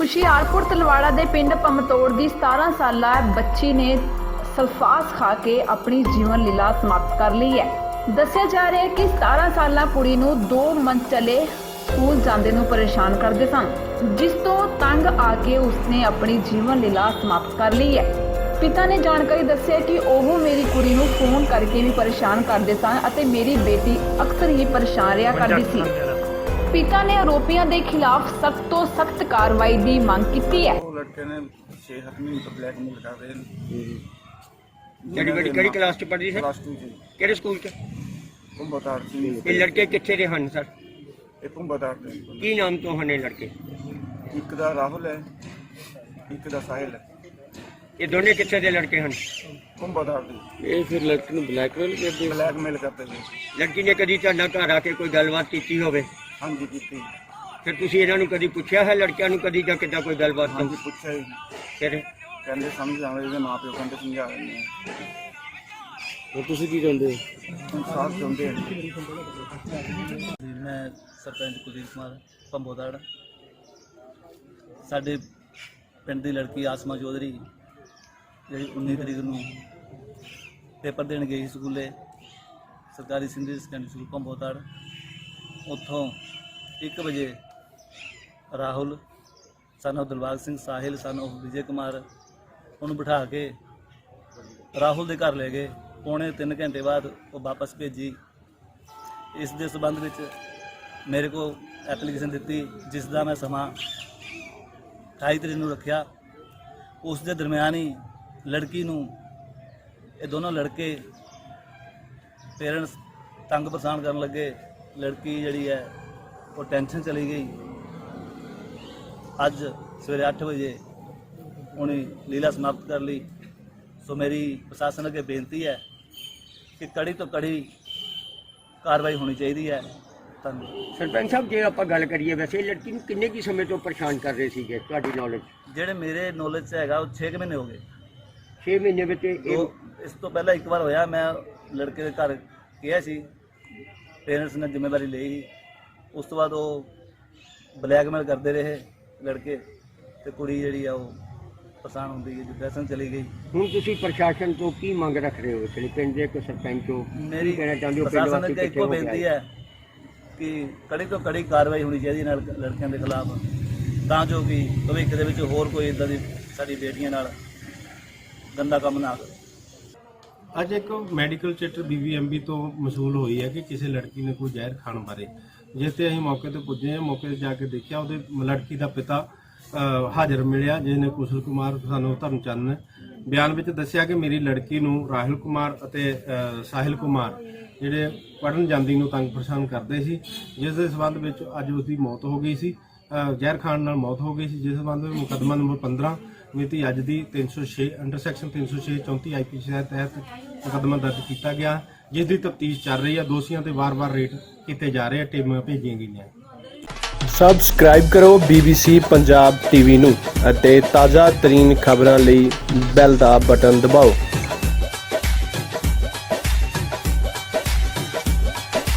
ਹੁਸ਼ਿਆਰਪੁਰ ਤਲਵਾੜਾ ਦੇ ਪਿੰਡ ਪਮਤੋੜ ਦੀ 17 ਸਾਲਾ ਬੱਚੀ ਨੇ ਸਲਫਾਸ ਖਾ ਕੇ ਆਪਣੀ ਜੀਵਨ ਲੀਲਾ ਸਮਾਪਤ ਕਰ ਲਈ ਹੈ। ਦੱਸਿਆ ਜਾ ਰਿਹਾ ਹੈ ਕਿ 17 ਸਾਲਾ ਕੁੜੀ ਨੂੰ ਦੋ ਚਲੇ ਸਕੂਲ ਜਾਂਦੇ ਨੂੰ ਪਰੇਸ਼ਾਨ ਕਰਦੇ ਸਨ ਜਿਸ ਤੋਂ ਤੰਗ ਆ ਕੇ ਉਸਨੇ ਆਪਣੀ ਜੀਵਨ ਲੀਲਾ ਸਮਾਪਤ ਕਰ ਲਈ ਹੈ। ਪਿਤਾ ਨੇ ਜਾਣਕਾਰੀ ਦੱਸਿਆ ਕਿ ਉਹ ਮੇਰੀ ਕੁੜੀ ਨੂੰ ਫੋਨ ਕਰਕੇ ਵੀ ਪਰੇਸ਼ਾਨ ਕਰਦੇ ਸਨ ਅਤੇ ਮੇਰੀ ਬੇਟੀ ਅਕਸਰ ਹੀ ਪਰੇਸ਼ਾਨ ਰਿਹਾ ਕਰਦੀ ਸੀ। ਪਿਤਾ ਨੇ ਆਰੋਪੀਆਂ ਦੇ ਖਿਲਾਫ ਸਖਤ ਤੋਂ ਸਖਤ ਕਾਰਵਾਈ ਦੀ ਮੰਗ ਕੀਤੀ ਹੈ। ਉਹ ਲੜਕੇ ਨੇ 6-7 ਮਹੀਨੇ ਤੋਂ ਬਲੈਕਮੇਲ ਕਰ ਰਹੇ ਨੇ। ਕਿਹੜੀ ਕਿਹੜੀ ਕਿਹੜੀ ਕਲਾਸ ਚ ਪੜ੍ਹਦੀ ਸੀ? ਕਲਾਸ 2 ਚ। ਕਿਹੜੇ ਸਕੂਲ ਚ? ਕੁੰਭਤਾਰ ਸੀ ਇਹ ਲੜਕੇ ਕਿੱਥੇ ਦੇ ਹਨ ਸਰ? ਇਹ ਕੁੰਭਤਾਰ ਦੇ ਕੀ ਨਾਮ ਤੋਂ ਹਨ ਇਹ ਲੜਕੇ? ਇੱਕ ਦਾ ਰਾਹੁਲ ਹੈ ਇੱਕ ਦਾ ਸਾਹਿਲ ਹੈ। ਇਹ ਦੋਨੇ ਕਿੱਥੇ ਦੇ ਲੜਕੇ ਹਨ? ਕੁੰਭਤਾਰ ਦੇ ਇਹ ਫਿਰ ਲੜਕੀ ਨੂੰ ਬਲੈਕਮੇਲ ਕਰਦੇ ਬਲੈਕਮੇਲ ਕਰਦੇ ਨੇ ਲੜਕੀ ਨੇ ਕਦੀ ਤੁਹਾਡੇ ਘਰ ਆ ਕੇ ਕੋਈ ਗੱਲਬਾਤ ਕੀਤੀ ਹੋਵੇ? ਹਾਂਜੀ ਕੀਤੀ। ਫਿਰ ਤੁਸੀਂ ਇਹਨਾਂ ਨੂੰ ਕਦੀ ਪੁੱਛਿਆ ਹੈ ਲੜਕਿਆਂ ਨੂੰ ਕਦੀ ਜਾਂ ਕਿੱਦਾਂ ਕੋਈ ਗੱਲਬਾਤ ਹਾਂਜੀ ਪੁੱਛਿਆ ਹੀ ਫਿਰ? ਕਹਿੰਦੇ ਸਮਝ ਆਵੇ ਇਹਦੇ ਮਾਂ ਪਿਓ ਕਹਿੰਦੇ ਸਮਝਾ ਦਿੰਦੇ ਆ। ਹੁਣ ਤੁਸੀਂ ਕੀ ਚਾਹੁੰਦੇ ਹੋ? ਇਨਸਾਫ ਚਾਹੁੰਦੇ ਆ ਜੀ। ਮੈਂ ਸਰਪੰਚ ਕੁਲਦੀਪ ਕੁਮਾਰ ਪੰਬੋਦੜ। ਸਾਡੇ ਪਿੰਡ ਦੀ ਲੜਕੀ ਆਸਮਾ ਚੌਧਰੀ ਜਿਹੜੀ 19 ਤਰੀਕ ਨੂੰ ਪੇਪਰ ਦੇਣ ਗਈ ਸੀ ਸਕੂਲੇ ਸਰਕਾਰੀ ਸਿੰਧੀ ਸੈਕੰਡਰੀ ਸਕੂਲ ਪੰਬੋਦੜ। ਉੱਥੋਂ 1 ਵਜੇ ਰਾਹੁਲ, ਸਨ ਸਾਨੂੰ ਦਿਲਬਾਗ ਸਿੰਘ ਸਾਹਿਲ, ਸਨ ਸਾਨੂੰ ਵਿਜੇ ਕੁਮਾਰ, ਉਹਨੂੰ ਬਿਠਾ ਕੇ ਰਾਹੁਲ ਦੇ ਘਰ ਲੈ ਗਏ। ਪੌਣੇ 3 ਘੰਟੇ ਬਾਅਦ ਉਹ ਵਾਪਸ ਭੇਜੀ। ਇਸ ਦੇ ਸਬੰਧ ਵਿੱਚ ਮੇਰੇ ਕੋਲ ਐਪਲੀਕੇਸ਼ਨ ਦਿੱਤੀ, ਜਿਸ ਦਾ ਮੈਂ ਸਮਾਂ 28 ਤਰੀਕ ਨੂੰ ਰੱਖਿਆ। ਉਸ ਦੇ ਦਰਮਿਆਨ ਹੀ ਲੜਕੀ ਨੂੰ, ਇਹ ਦੋਨੋਂ ਲੜਕੇ ਪੇਰੈਂਟਸ ਤੰਗ ਪਰੇਸ਼ਾਨ ਕਰਨ ਲੱਗੇ। ਲੜਕੀ ਜਿਹੜੀ ਹੈ ਉਹ ਟੈਨਸ਼ਨ ਚਲੀ ਗਈ। ਅੱਜ ਸਵੇਰੇ 8 ਵਜੇ ਉਹਨੇ ਲੀਲਾ ਸਮਾਪਤ ਕਰ ਲਈ। ਸੋ ਮੇਰੀ ਪ੍ਰਸ਼ਾਸਨ ਅੱਗੇ ਬੇਨਤੀ ਹੈ ਕਿ ਕੜੀ ਤੋਂ ਕੜੀ ਕਾਰਵਾਈ ਹੋਣੀ ਚਾਹੀਦੀ ਹੈ। ਧੰਨਵਾਦ। ਸਰਪੰਚ ਸਾਹਿਬ ਜੇ ਆਪਾਂ ਗੱਲ ਕਰੀਏ ਵੈਸੇ ਇਹ ਲੜਕੀ ਨੂੰ ਕਿੰਨੇ ਕੀ ਸਮੇਂ ਤੋਂ ਪਰੇਸ਼ਾਨ ਕਰ ਰਹੇ ਸੀਗੇ ਤੁਹਾਡੀ ਨੌਲੇਜ ਜਿਹੜੇ ਮੇਰੇ ਨੌਲੇਜ 'ਚ ਹੈਗਾ ਉਹ 6 ਮਹੀਨੇ ਹੋ ਗਏ। 6 ਮਹੀਨੇ ਵਿੱਚ ਇਹ ਉਹ ਇਸ ਤੋਂ ਪਹਿਲਾਂ ਇੱਕ ਵਾਰ ਹੋਇਆ ਮੈਂ ਲੜਕੇ ਦੇ ਘਰ ਗਿਆ ਸੀ। ਪੇਰੈਂਟਸ ਨੇ ਜ਼ਿੰਮੇਵਾਰੀ ਲਈ ਉਸ ਤੋਂ ਬਾਅਦ ਉਹ ਬਲੈਕਮੇਲ ਕਰਦੇ ਰਹੇ ਲੜਕੇ ਤੇ ਕੁੜੀ ਜਿਹੜੀ ਆ ਉਹ ਪਰੇਸ਼ਾਨ ਹੁੰਦੀ ਹੈ ਡਿਪਰੈਸ਼ਨ ਚਲੀ ਗਈ। ਹੁਣ ਤੁਸੀਂ ਪ੍ਰਸ਼ਾਸਨ ਤੋਂ ਕੀ ਮੰਗ ਰੱਖ ਰਹੇ ਹੋ ਲਈ? ਪਿੰਡ ਦੇ ਇੱਕ ਸਰਪੰਚ ਹੋ ਮੇਰੀ ਕੀ ਕਹਿਣਾ ਚਾਹੁੰਦੇ ਹੋ? ਪਿੰਡ ਪ੍ਰਸ਼ਾਸਨ ਵਾਸੀ ਅੱਗੇ ਇੱਕੋ ਕੇ ਬੇਨਤੀ? ਹੈ ਕਿ ਕੜੀ ਤੋਂ ਕੜੀ ਕਾਰਵਾਈ ਹੋਣੀ ਚਾਹੀਦੀ ਨਾਲ ਲੜਕਿਆਂ ਦੇ ਖਿਲਾਫ ਤਾਂ ਜੋ ਕਿ ਭਵਿੱਖ ਦੇ ਵਿੱਚ ਹੋਰ ਕੋਈ ਇਦਾਂ ਦੀ ਸਾਡੀ ਬੇਟੀਆਂ ਨਾਲ ਗੰਦਾ ਕੰਮ ਨਾ ਕਰੇ। ਅੱਜ ਇੱਕ ਮੈਡੀਕਲ ਚਿੱਟ ਬੀਬੀਐਮਬੀ ਤੋਂ ਮਸੂਲ ਹੋਈ ਹੈ ਕਿ ਕਿਸੇ ਲੜਕੀ ਨੇ ਕੋਈ ਜ਼ਹਿਰ ਖਾਣ ਬਾਰੇ। ਜਿਸ ਤੇ ਅਸੀਂ ਮੌਕੇ ਤੇ ਪੁੱਜੇ ਹਾਂ ਮੌਕੇ ਤੇ ਜਾ ਕੇ ਦੇਖਿਆ ਉਹਦੇ ਲੜਕੀ ਦਾ ਪਿਤਾ ਅ, ਹਾਜ਼ਰ ਮਿਲਿਆ ਜਿਸਨੇ ਕੁਸ਼ਲ ਕੁਮਾਰ ਸਾਨੂੰ ਧਰਮਚੰਦ ਨੇ ਬਿਆਨ ਵਿੱਚ ਦੱਸਿਆ ਕਿ ਮੇਰੀ ਲੜਕੀ ਨੂੰ ਰਾਹੁਲ ਕੁਮਾਰ ਅਤੇ ਅ, ਸਾਹਿਲ ਕੁਮਾਰ ਜਿਹੜੇ ਪੜਨ ਜਾਂਦੀ ਨੂੰ ਤੰਗ ਪਰੇਸ਼ਾਨ ਕਰਦੇ ਸੀ ਜਿਸ ਦੇ ਸਬੰਧ ਵਿੱਚ ਅੱਜ ਉਸ ਦੀ ਮੌਤ ਹੋ ਗਈ ਸੀ। ਅ, ਜ਼ਹਿਰ ਖਾਣ ਨਾਲ ਮੌਤ ਹੋ ਗਈ ਸੀ ਜਿਸ ਸਬੰਧ ਵਿੱਚ ਮੁਕੱਦਮਾ ਨੰਬਰ 15 ਮਿਤੀ ਅੱਜ ਦੀ 306 ਅੰਡਰ ਸੈਕਸ਼ਨ 306 34 ਆਈਪੀਸੀ ਦੇ ਤਹਿਤ ਮੁਕੱਦਮਾ ਦਰਜ ਕੀਤਾ ਗਿਆ। ਜਿਸ ਦੀ ਤਫਤੀਸ਼ ਚੱਲ ਰਹੀ ਹੈ, ਦੋਸ਼ੀਆਂ ਤੇ ਵਾਰ-ਵਾਰ ਰੇਟ ਕੀਤੇ ਜਾ ਰਹੇ ਆ ਟੀਮਾਂ ਭੇਜੀਆਂ ਗਈਆਂ। ਸਬਸਕ੍ਰਾਈਬ ਕਰੋ BBC ਪੰਜਾਬ ਟੀਵੀ ਨੂੰ ਅਤੇ ਤਾਜ਼ਾ ਤਰੀਨ ਖਬਰਾਂ ਲਈ ਬੈਲ ਦਾ ਬਟਨ ਦਬਾਓ।